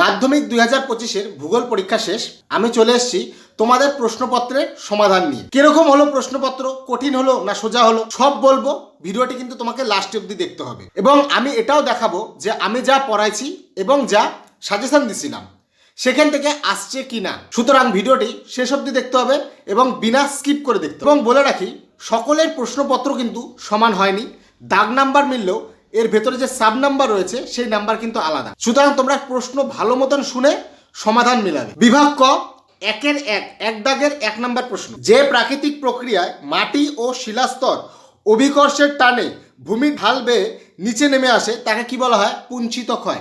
মাধ্যমিক দুই হাজার পঁচিশের ভূগোল পরীক্ষা শেষ। আমি চলে এসেছি তোমাদের প্রশ্নপত্রের সমাধান নিয়ে। কীরকম হলো প্রশ্নপত্র? কঠিন হলো না সোজা হলো? সব বলব, ভিডিওটি কিন্তু তোমাকে লাস্ট অব্দি দেখতে হবে। এবং আমি এটাও দেখাবো যে আমি যা পড়াইছি এবং যা সাজেশন দিছিলাম, সেখান থেকে আসছে কি না সুতরাং ভিডিওটি শেষ অবধি দেখতে হবে এবং বিনা স্কিপ করে দেখতে এবং বলে রাখি, সকলের প্রশ্নপত্র কিন্তু সমান হয়নি। দাগ নাম্বার মিললেও এর ভেতরে যে সাব নাম্বার রয়েছে, সেই নাম্বার কিন্তু আলাদা। সুতরাং তোমরা প্রশ্ন ভালো মতন শুনে সমাধান মিলাবে। বিভাগ ক, একের এক এক দাগের এক নাম্বার প্রশ্ন। যে প্রাকৃতিক প্রক্রিয়ায় মাটি ও শিলাস্তর অভিকর্ষের টানে ভূমি ঢাল বেয়ে নিচে নেমে আসে, তাকে কি বলা হয়? পুঞ্চিত ক্ষয়।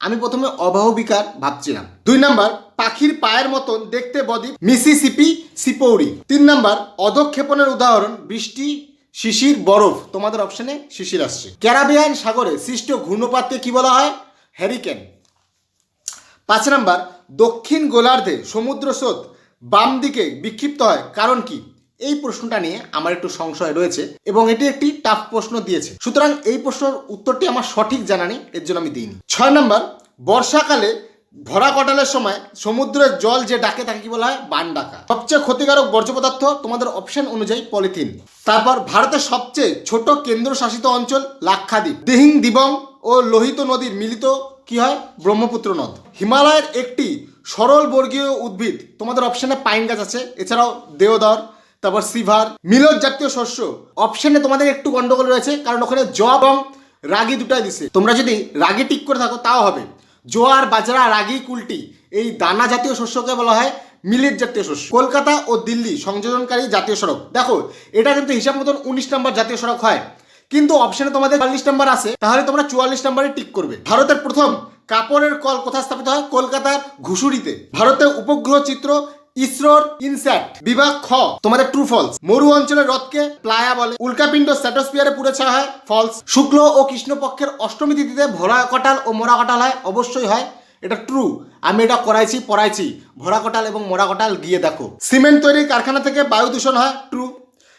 আমি প্রথমে অবাহবিকার ভাবছিলাম। দুই নাম্বার, পাখির পায়ের মতন দেখতে বদ্বীপ মিসিসিপি সিপৌরি। তিন নাম্বার, অধক্ষেপণের উদাহরণ, বৃষ্টি শিশির বরফ, তোমাদের অপশনে শিশির আসছে। ক্যারাবিয়ান সাগরে সৃষ্ট ঘূর্ণপাতকে কি বলা হয়? হ্যারিকেন পাঁচ নাম্বার, দক্ষিণ গোলার্ধে সমুদ্র স্রোত বাম দিকে বিক্ষিপ্ত হয়, কারণ কি? এই প্রশ্নটা নিয়ে আমার একটু সংশয় রয়েছে এবং এটি একটি টাফ প্রশ্ন দিয়েছে। সুতরাং এই প্রশ্নের উত্তরটি আমার সঠিক জানা নেই, এর জন্য আমি দিইনি। ছয় নম্বর, বর্ষাকালে ভরা কটালের সময় সমুদ্রের জল যে ডাকে তাকে কি বলা হয়? বান ডাকা। সবচেয়ে ক্ষতিকারক বর্জ্য পদার্থ তোমাদের অপশন অনুযায়ী পলিথিন। তারপর ভারতের সবচেয়ে ছোট কেন্দ্রশাসিত অঞ্চল লাক্ষাদ্বীপ। দিহিং, দিবং ও লোহিত নদীর মিলিত কি হয়? ব্রহ্মপুত্র নদ। হিমালয়ের একটি সরল বর্গীয় উদ্ভিদ তোমাদের অপশনে পাইন গাছ আছে। এছাড়াও দেওদর, তারপর সিভার, মিলজ জাতীয় শস্য। অপশনে তোমাদের একটু গন্ডগোল রয়েছে, কারণ ওখানে জ এবং রাগি দুটাই দিছে। তোমরা যদি রাগি টিক করে থাকো, তাও হবে। জোয়ার, বাজরা, রাগি, কুলটি, এই দানা জাতীয় শস্যকে বলা হয় মিলেট জাতীয় শস্য। কলকাতা ও দিল্লি সংযোজনকারী জাতীয় সড়ক। দেখো, এটা কিন্তু হিসাব মতন উনিশ নম্বর জাতীয় সড়ক হয়। কিন্তু অপশনে তোমাদের চুয়াল্লিশ নম্বর আছে, তাহলে তোমরা চুয়াল্লিশ নম্বরে টিক করবে। ভারতের প্রথম কাপড়ের কল কোথায় স্থাপিত হয়? কলকাতার ঘুষুরিতে। ভারতের উপগ্রহ চিত্র ইসরোর ইনস্যাট, বিভাগ খ, তোমাদের ট্রু ফলস মরু অঞ্চলের রথকে প্লায়া বলে। উল্কাপিণ্ড স্ট্যাটোস্ফিয়ারে পুড়ে ছাড়া হয় ফলস শুক্ল ও কৃষ্ণপক্ষের অষ্টমী তিথিতে ভরা কটাল ও মোরা কটাল হয়, অবশ্যই হয়। এটা ট্রু আমি এটা করাইছি, পড়াইছি। ভরা কটাল এবং মোরা কটাল গিয়ে দেখো। সিমেন্ট তৈরির কারখানা থেকে বায়ু দূষণ হয় ট্রু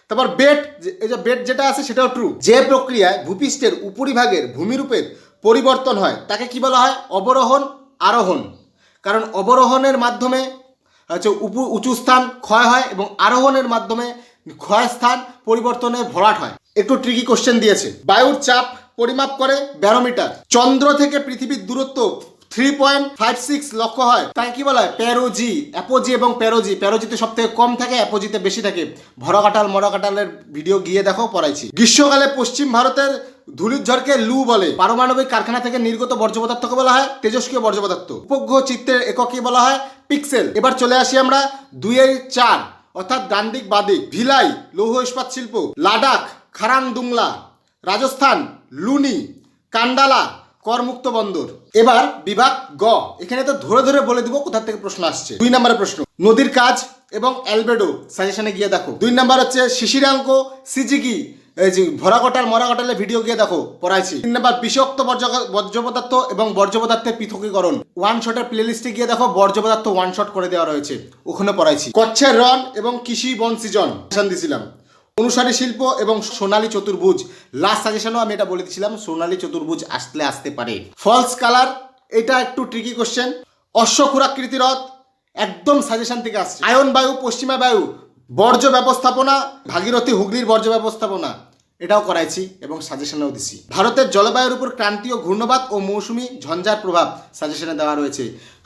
তারপর বেট এই যে বেট যেটা আছে, সেটাও ট্রু যে প্রক্রিয়ায় ভূপৃষ্ঠের উপরিভাগের ভূমিরূপের পরিবর্তন হয়, তাকে কি বলা হয়? অবরোহণ, আরোহণ। কারণ অবরোহণের মাধ্যমে হচ্ছে উপু উঁচু স্থান ক্ষয় হয় এবং আরোহণের মাধ্যমে ক্ষয় স্থান পরিবর্তনে ভরাট হয়। একটু ট্রিকি কোশ্চেন দিয়েছে। বায়ুর চাপ পরিমাপ করে ব্যারোমিটার। চন্দ্র থেকে পৃথিবীর দূরত্ব থ্রি পয়েন্ট ফাইভ সিক্স লক্ষ হয়। তাই কি বলা হয়? প্যারোজি অ্যাপোজি এবং প্যারোজি প্যারোজিতে সব থেকে কম থাকে, অ্যাপোজিতে বেশি থাকে। ভরকাটাল, মরকাটালের ভিডিও গিয়ে দেখো, পড়াইছি। গ্রীষ্মকালে পশ্চিম ভারতের ধুলির ঝড়কে লু বলে। পারমাণবিক কারখানা থেকে নির্গত বর্জ্য পদার্থকে বলা হয় তেজস্ক্রিয় বর্জ্য পদার্থ। উপগ্রহ চিত্রের এককে বলা হয় পিক্সেল। এবার চলে আসি আমরা দুইয়ের চার, অর্থাৎ ডান দিক বাদিক। ভিলাই, লৌহ ইস্পাত শিল্প। লাডাখ খারাং দুংলা রাজস্থান, লুনি। কান্ডালা, করমুক্ত বন্দর। এবার বিভাগ গ। এখানে তো ধরে ধরে বলে দিব কোথা থেকে প্রশ্ন আসছে। দুই নম্বরের প্রশ্ন। নদীর কাজ এবং অ্যালবেডো। সাজেশনে গিয়ে দেখো। দুই নাম্বার হচ্ছে শিশিরাঙ্ক সিজিকি এই যে ভরাকটাল মরাকটালের ভিডিও গিয়ে দেখো, পড়াইছি। তিন নাম্বার বিষাক্ত বর্জ্য পদার্থ এবং বর্জ্য পদার্থের পৃথকীকরণ ওয়ান শটের প্লে লিস্টে গিয়ে দেখো বর্জ্য পদার্থ ওয়ান শট করে দেওয়া রয়েছে। ওখানে পড়াইছি। কচ্ছের রন এবং কৃষি বন সিজন দিছিলাম। অনুসারী শিল্প এবং সোনালী চতুর্ভুজ। লাস্ট সাজেশনও আমি এটা বলে দিয়েছিলাম সোনালী চতুর্ভুজ আসলে আসতে পারে। ফলস কালার এটা একটু ট্রিকি কোশ্চেন অশ্বক্ষুরাকৃতি রথ, একদম সাজেশন থেকে আসছে। আয়ন বায়ু, পশ্চিমা বায়ু বর্জ্য ব্যবস্থাপনা, ভাগীরথী হুগলির বর্জ্য ব্যবস্থাপনা, এটাও করাইছি এবং সাজেশনেও দিছি। ভারতের জলবায়ুর উপর ক্রান্তীয় ঘূর্ণবাত ও মৌসুমি ঝঞ্ঝার প্রভাব সাজেশনে দেওয়া রয়েছে।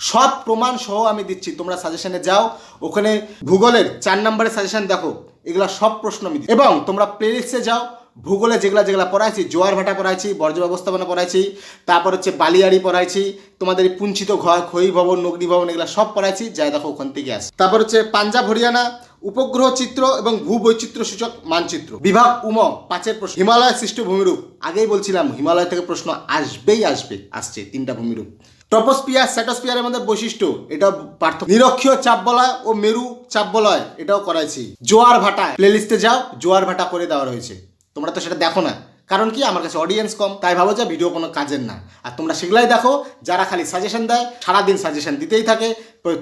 সব প্রমাণ সহ আমি দিচ্ছি, তোমরা সাজেশনে যাও, ওখানে ভূগোলের চার নম্বরের সাজেশন দেখো, এগুলা সব প্রশ্ন আমি এবং তোমরা প্লেলিস্টে যাও, ভূগোলে যেগুলা যেগুলা পড়াইছি, জোয়ার ভাটা পড়াইছি, বর্জ্য ব্যবস্থাপনা পড়াইছি, তারপর হচ্ছে বালিয়াড়ি পড়াইছি, তোমাদের পুঞ্চিত ঘর খই ভবন নগ্নি ভবন, এগুলা সব পড়াইছি, যাই দেখো ওখান থেকে আসে তারপর হচ্ছে পাঞ্জাব, হরিয়ানা উপগ্রহ চিত্র এবং ভূবৈচিত্র্য সূচক মানচিত্র। বিভাগ উম, পাঁচের প্রশ্ন। হিমালয় সৃষ্ট ভূমিরূপ আগেই বলছিলাম, হিমালয় থেকে প্রশ্ন আসবেই আসবে, আসছে, তিনটা ভূমিরূপ। ট্রপোস্পিয়ার স্যাটোস্পিয়ারের মধ্যে বৈশিষ্ট্য এটা পার্থক্য। নিরক্ষীয় চাপ বলয় ও মেরু চাপ বলয়, এটাও করাইছি। জোয়ার ভাটা প্লেলিস্টে যাও, জোয়ার ভাটা করে দেওয়া রয়েছে। তোমরা তো সেটা দেখো না। কারণ কি? আমার কাছে অডিয়েন্স কম, তাই ভাবো যে ভিডিও কোনো কাজের না। আর তোমরা সেগুলাই দেখো, যারা খালি সাজেশন দেয়, সারাদিন সাজেশন দিতেই থাকে।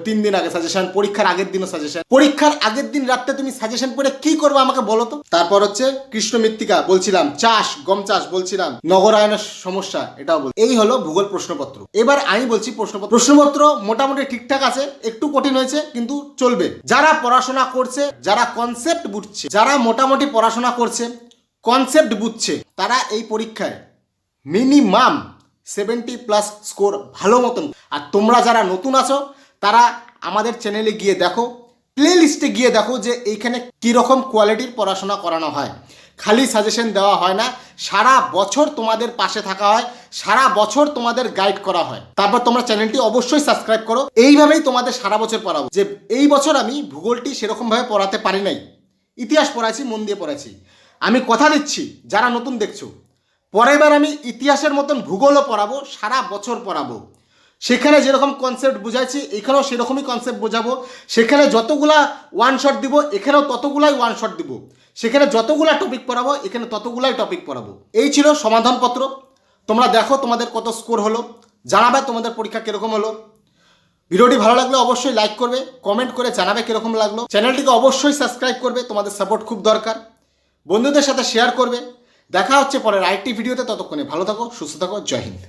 তিন দিন আগে সাজেশন পরীক্ষার আগের দিনও সাজেশন পরীক্ষার আগের দিন রাত্রে তুমি সাজেশন পড়ে কি করবে আমাকে বলো তো? তারপর হচ্ছে কৃষ্ণ মৃত্তিকা, বলছিলাম, চাষ, গম চাষ বলছিলাম, নগরায়নের সমস্যা, এটাও বল এই হলো ভূগোল প্রশ্নপত্র। এবার আমি বলছি প্রশ্নপত্র। প্রশ্নপত্র মোটামুটি ঠিকঠাক আছে, একটু কঠিন হয়েছে, কিন্তু চলবে। যারা পড়াশোনা করছে, যারা কনসেপ্ট বুঝছে, যারা মোটামুটি পড়াশোনা করছে কনসেপ্ট বুঝছে। তারা এই পরীক্ষায় মিনিমাম সেভেন্টি প্লাস স্কোর ভালো মতন। আর তোমরা যারা নতুন আছো, তারা আমাদের চ্যানেলে গিয়ে দেখো প্লে লিস্টে গিয়ে দেখো যে এইখানে কীরকম কোয়ালিটির পড়াশোনা করানো হয়। খালি সাজেশন দেওয়া হয় না, সারা বছর তোমাদের পাশে থাকা হয়, সারা বছর তোমাদের গাইড করা হয়। তারপর তোমরা চ্যানেলটি অবশ্যই সাবস্ক্রাইব করো। এইভাবেই তোমাদের সারা বছর পড়াবো। যে এই বছর আমি ভূগোলটি সেরকমভাবে পড়াতে পারি নাই। ইতিহাস পড়াইছি, মন দিয়ে পড়াইছি। আমি কথা দিচ্ছি, যারা নতুন দেখছ। পরের বার আমি ইতিহাসের মতন ভূগোলও পড়াবো, সারা বছর পড়াবো। সেখানে যেরকম কনসেপ্ট বুঝাইছি, এখানেও সেরকমই কনসেপ্ট বোঝাবো। সেখানে যতগুলা ওয়ান শট দিব, এখানেও ততগুলাই ওয়ান শট দিব। সেখানে যতগুলা টপিক পড়াবো, এখানে ততগুলাই টপিক পড়াবো। এই ছিল সমাধানপত্র। তোমরা দেখো তোমাদের কত স্কোর হলো, জানাবে তোমাদের পরীক্ষা কীরকম হলো। ভিডিওটি ভালো লাগলে অবশ্যই লাইক করবে কমেন্ট করে জানাবে কীরকম লাগল। চ্যানেলটিকে অবশ্যই সাবস্ক্রাইব করবে, তোমাদের সাপোর্ট খুব দরকার। বন্ধুদের সাথে শেয়ার করবে। দেখা হচ্ছে পরের আরেকটি ভিডিওতে, ততক্ষণে ভালো থাকো, সুস্থ থাকো, জয় হিন্দ।